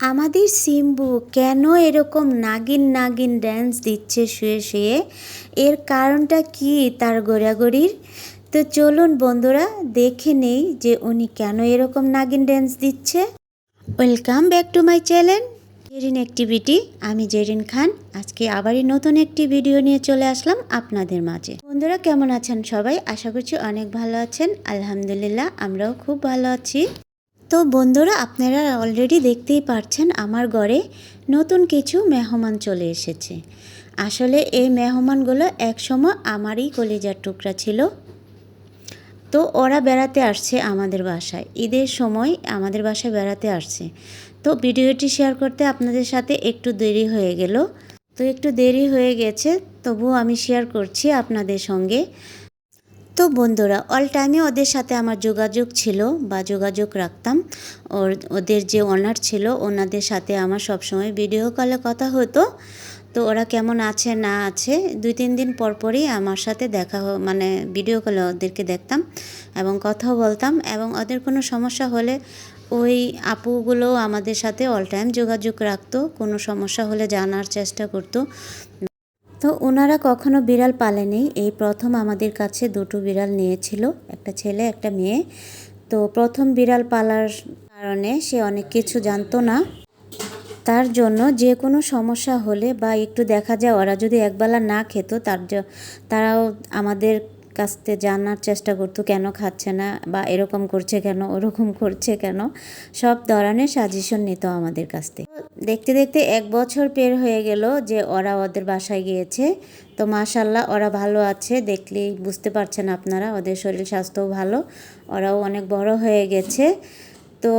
আমাদের সিম্বু কেন এরকম নাগিন নাগিন ড্যান্স দিচ্ছে শুয়ে শুয়ে? এর কারণটা কি তার গোড়াগড়ির? তো চলুন বন্ধুরা, দেখে নেই যে উনি কেন এরকম নাগিন ড্যান্স দিচ্ছে। Welcome back to my channel Zerin activity আমি জেরিন খান আজকে আবারই নতুন একটি ভিডিও নিয়ে চলে আসলাম আপনাদের মাঝে। বন্ধুরা, কেমন আছেন সবাই? আশা করছি অনেক ভালো আছেন। আলহামদুলিল্লাহ, আমরাও খুব ভালো আছি। তো বন্ধুরা, আপনারা অলরেডি দেখতেই পারছেন আমার ঘরে নতুন কিছু মেহমান চলে এসেছে। আসলে এই মেহমানগুলো একসময় আমারই কলিজার টুকরা ছিল। তো ওরা বেড়াতে আসছে আমাদের বাসায়। ঈদের সময় আমাদের বাসায় বেড়াতে আসছে। তো ভিডিওটি শেয়ার করতে আপনাদের সাথে একটু দেরি হয়ে গেল। তো একটু দেরি হয়ে গেছে, তবুও আমি শেয়ার করছি আপনাদের সঙ্গে। তো বন্ধুরা অল টাইমে ওদের সাথে আমার যোগাযোগ ছিল বা যোগাযোগ রাখতাম। ওর, ওদের যে ওনার ছিল, ওনাদের সাথে আমার সবসময় ভিডিও কলে কথা হতো। তো ওরা কেমন আছে, না আছে, দুই তিন দিন পর পরই আমার সাথে দেখা মানে ভিডিও কলে ওদেরকে দেখতাম এবং কথাও বলতাম এবং ওদের কোনো সমস্যা হলে ওই আপুগুলো আমাদের সাথে অল টাইম যোগাযোগ রাখতো। কোনো সমস্যা হলে জানার চেষ্টা করতো। তো ওনারা কখনো বিড়াল পালেনি। এই প্রথম আমাদের কাছে দুটো বিড়াল নিয়েছিল, একটা ছেলে, একটা মেয়ে। তো প্রথম বিড়াল পালার কারণে সে অনেক কিছু জানতো না। তার জন্য যে কোনো সমস্যা হলে বা একটু দেখা যায়, ওরা যদি একবেলা না খেত, তার তারাও আমাদের কাছ থেকে জানার চেষ্টা করতো, কেন খাচ্ছে না বা এরকম করছে কেন, ওরকম করছে কেন, সব ধরনের সাজেশন নিত আমাদের কাছ থেকে দেখতে দেখতে এক বছর পের হয়ে গেল যে ওরা ওদের বাসায় গিয়েছে। তো মাশাল্লাহ ওরা ভালো আছে, দেখলেই বুঝতে পারছেন আপনারা, ওদের শরীর স্বাস্থ্যও ভালো, ওরাও অনেক বড় হয়ে গেছে। তো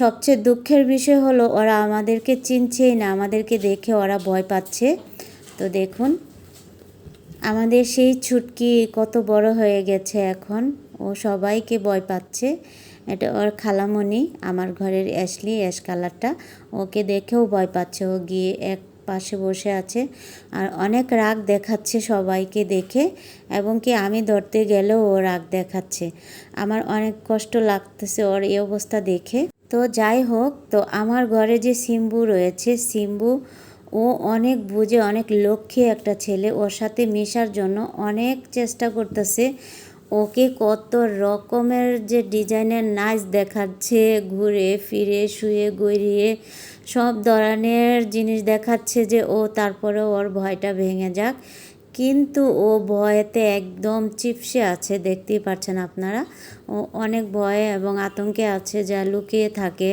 সবচেয়ে দুঃখের বিষয় হলো, ওরা আমাদেরকে চিনছেই না, আমাদেরকে দেখে ওরা ভয় পাচ্ছে। তো দেখুন আমাদের সেই ছুটকি কত বড় হয়ে গেছে এখন। ও সবাইকে ভয় পাচ্ছে। এটা ওর খালামণি, আমার ঘরের অ্যাশলি, অ্যাশ কালারটা। ওকে দেখেও ভয় পাচ্ছে। ও গিয়ে এক পাশে বসে আছে আর অনেক রাগ দেখাচ্ছে সবাইকে দেখে এবং কি আমি ধরতে গেলেও ও রাগ দেখাচ্ছে। আমার অনেক কষ্ট লাগতেছে ওর এই অবস্থা দেখে। তো যাই হোক, তো আমার ঘরে যে সিম্বু রয়েছে, সিম্বু ও অনেক বুঝে অনেক লক্ষ্মী একটা ছেলে ওর সাথে মেশার জন্য অনেক চেষ্টা করতেছে। ওকে কত রকমের যে ডিজাইনের নাচ দেখাচ্ছে, ঘুরে ফিরে, শুয়ে গড়িয়ে সব ধরনের জিনিস দেখাচ্ছে যে ও তারপরে ওর ভয়টা ভেঙে যাক। কিন্তু ও ভয়েতে একদম চিপসে আছে, দেখতেই পাচ্ছেন আপনারা। ও অনেক ভয়ে এবং আতঙ্কে আছে, যা লুকিয়ে থাকে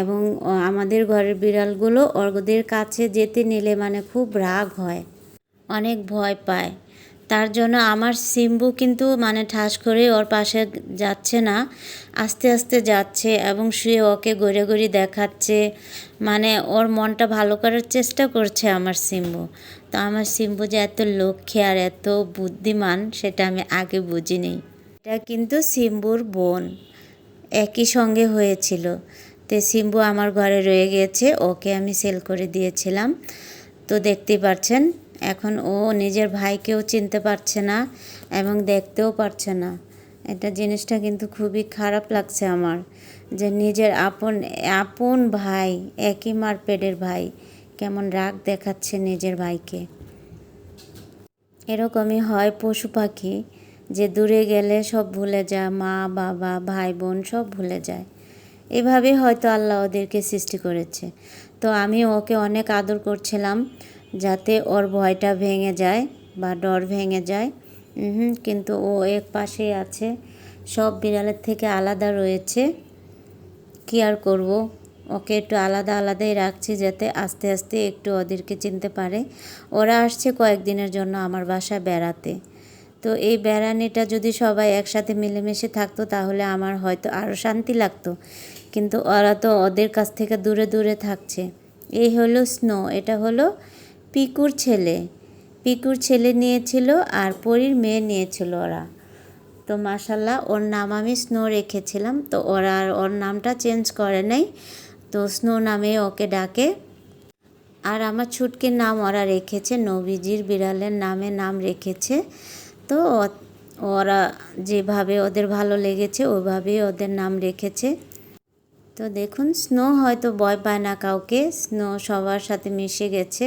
এবং আমাদের ঘরের বিড়ালগুলো ওদের কাছে যেতে নিলে মানে খুব রাগ হয়, অনেক ভয় পায়। তার জন্য আমার সিম্বু কিন্তু মানে ঠাস করে ওর পাশে যাচ্ছে না। আস্তে আস্তে যাচ্ছে এবং শুয়ে ওকে গড়ে গড়ি দেখাচ্ছে। মানে ওর মনটা ভালো করার চেষ্টা করছে আমার সিম্বু। তো আমার সিম্বু যে এত লক্ষ্যে আর এত বুদ্ধিমান, সেটা আমি আগে বুঝিনি। এটা কিন্তু সিম্বুর বোন। একই সঙ্গে হয়েছিল। তো সিম্বু আমার ঘরে রয়ে গিয়েছে ওকে আমি সেল করে দিয়েছিলাম। তো দেখতেই পাচ্ছেন এখন ও নিজের ভাইকেও চিনতে পারছে না এবং দেখতেও পারছে না। এটা জিনিসটা কিন্তু খুবই খারাপ লাগছে আমার যে নিজের আপন আপন ভাই, একই মার পেটের ভাই কেমন রাগ দেখাচ্ছে নিজের ভাইকে। এরকমই হয় পশু পাখি যে দূরে গেলে সব ভুলে যায়, মা, বাবা, ভাই, বোন সব ভুলে যায়। এভাবে হয়তো আল্লাহ ওদেরকে সৃষ্টি করেছে। তো আমি ওকে অনেক আদর করছিলাম। যাতে ওর ভয়টা ভেঙে যায় বা ডর ভেঙে যায়। হুম কিন্তু ও এক পাশেই আছে। সব বিড়ালের থেকে আলাদা রয়েছে। কি আর করব? ওকে একটু আলাদা আলাদাই রাখছি যাতে আস্তে আস্তে একটু ওদেরকে চিনতে পারে। ওরা আসছে কয়েকদিনের জন্য আমার বাসায় বেড়াতে। তো এই বেড়ানিটা যদি সবাই একসাথে মিলেমিশে থাকতো তাহলে আমার হয়তো আরও শান্তি লাগতো। কিন্তু ওরা তো ওদের কাছ থেকে দূরে দূরে থাকছে। এই হলো স্নো এটা হলো পিকুর ছেলে। পিকুর ছেলে নিয়েছিল আর পরীর মেয়ে নিয়েছিল ওরা। তো মাসাল্লাহ ওর নাম আমি স্নো রেখেছিলাম। তো ওরা আর ওর নামটা চেঞ্জ করে নাই। তো স্নো নামে ওকে ডাকে। আর আমার ছুটকির নাম ওরা রেখেছে, নবীজির বিড়ালের নামে নাম রেখেছে। তো ওরা যেভাবে ওদের ভালো লেগেছে, ওইভাবেই ওদের নাম রেখেছে। তো দেখুন, স্নো হয়তো ভয় পায় না কাউকে। স্নো সবার সাথে মিশে গেছে।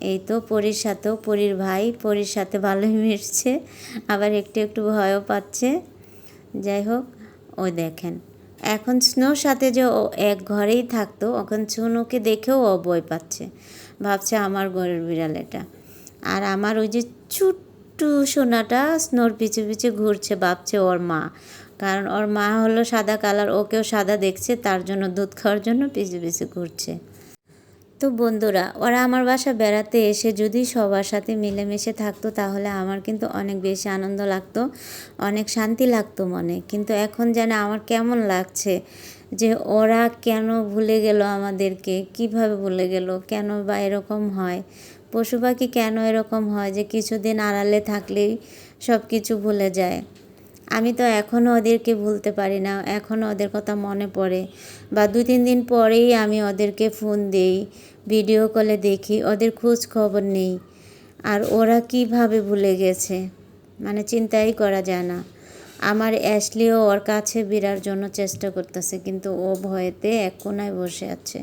এই তো পরীর সাথেও পরীর ভাই, পরীর সাথে ভালোই মিশছে, আবার একটু একটু ভয়ও পাচ্ছে। যাই হোক ও দেখেন। এখন স্নোর সাথে যে ও এক ঘরেই থাকতো, এখন চুনুকে দেখেও ও ভয় পাচ্ছে। ভাবছে আমার ঘরের বিড়াল এটা। আর আমার ওই যে ছোট্টু সোনাটা স্নোর পিছু পিছু ঘুরছে, ভাবছে ওর মা। কারণ ওর মা হলো সাদা কালার, ওকেও সাদা দেখছে, তার জন্য দুধ খাওয়ার জন্য পিছু পিছু ঘুরছে। তো বন্ধুরা, ওরা আমার বাসা বেড়াতে এসে যদি সবার সাথে মিলেমিশে থাকতো তাহলে আমার কিন্তু অনেক বেশি আনন্দ লাগতো, অনেক শান্তি লাগতো মনে। কিন্তু এখন যেন আমার কেমন লাগছে যে ওরা কেন ভুলে গেল আমাদেরকে, কীভাবে ভুলে গেল, কেন বা এরকম হয়? পশু পাখি কেন এরকম হয় যে কিছুদিন আড়ালে থাকলেই সব কিছু ভুলে যায়? আমি তো এখনও ওদেরকে ভুলতে পারি না এখনও ওদের কথা মনে পড়ে। বা দু তিন দিন পরেই আমি ওদেরকে ফোন দিই ভিডিও কলে দেখি, ওদের খোঁজ খবর নেই। আর ওরা কীভাবে ভুলে গেছে? মানে চিন্তাই করা যায় না। আমার অ্যাশলিও ওর কাছে বিরার জন্য চেষ্টা করতেছে, কিন্তু ও ভয়েতে এক কোনায় বসে আছে।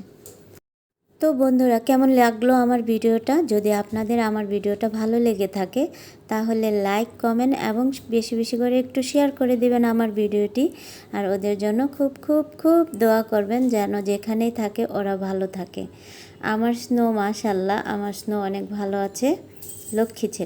তো বন্ধুরা, কেমন লাগল আমার ভিডিওটা? যদি আপনাদের আমার ভিডিওটা ভালো লেগে থাকে, তাহলে লাইক কমেন্ট এবং বেশি বেশি করে একটু শেয়ার করে দিবেন আমার ভিডিওটি। আর ওদের জন্য খুব খুব খুব দোয়া করবেন যেন যেখানেই থাকে ওরা ভালো থাকে। আমার স্নো মাশাল্লাহ আমার স্নো অনেক ভালো আছে। লক্ষ্মী ছেলে।